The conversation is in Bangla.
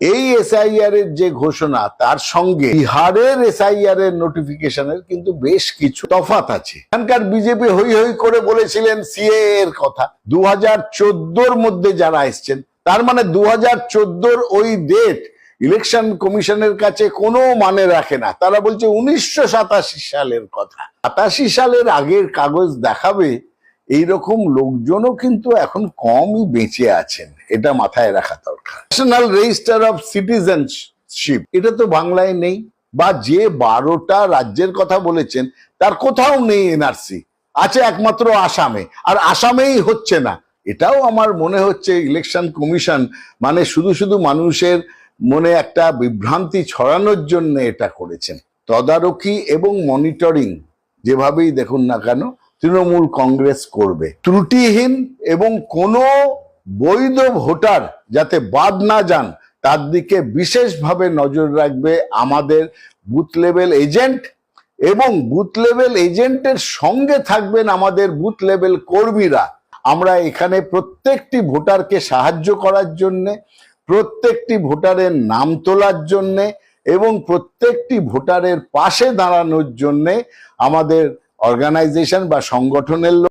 এই এসআইআর এর যে ঘোষণা, তার সঙ্গে বিহারের এসআইআর এর নোটিফিকেশনের কিন্তু বেশ কিছু তফাত আছে। এখানকার বিজেপি হই হই করে বলেছিলেন সিএ এর কথা। দু হাজার মধ্যে যারা এসছেন, তার মানে দু হাজার ওই ডেট ইলেকশন কমিশনের কাছে কোনো মানে রাখে না। তারা বলছে উনিশশো সাতাশি সালের কথা। সাতাশি সালের আগের কাগজ দেখাবে, এইরকম লোকজনও কিন্তু এখন কমই বেঁচে আছেন। এটা মাথায় রাখা দরকার। ন্যাশনাল রেজিস্টার অফ সিটিজেনশিপ এটা তো বাংলায় নেই, বা যে বারোটা রাজ্যের কথা বলেছেন, তার কোথাও নেই এনআরসি আছে একমাত্র আসামে, আর আসামেই হচ্ছে না। এটাও আমার মনে হচ্ছে ইলেকশন কমিশন মানে শুধু শুধু মানুষের মনে একটা বিভ্রান্তি ছড়ানোর জন্য এটা করেছেন। তদারকি এবং মনিটরিং যেভাবেই দেখুন না কেন, তৃণমূল কংগ্রেস করবে। ত্রুটিহীন এবং কোনো বৈধ ভোটার যাতে বাদ না যান, তার দিকে বিশেষভাবে নজর রাখবে আমাদের বুথ লেভেল এজেন্ট এবং বুথ লেভেল এজেন্টের সঙ্গে থাকবেন আমাদের বুথ লেভেল কর্মীরা। আমরা এখানে প্রত্যেকটি ভোটারকে সাহায্য করার জন্যে, প্রত্যেকটি ভোটারের নাম তোলার জন্যে এবং প্রত্যেকটি ভোটারের পাশে দাঁড়ানোর জন্যে আমাদের অর্গানাইজেশন বা সংগঠনের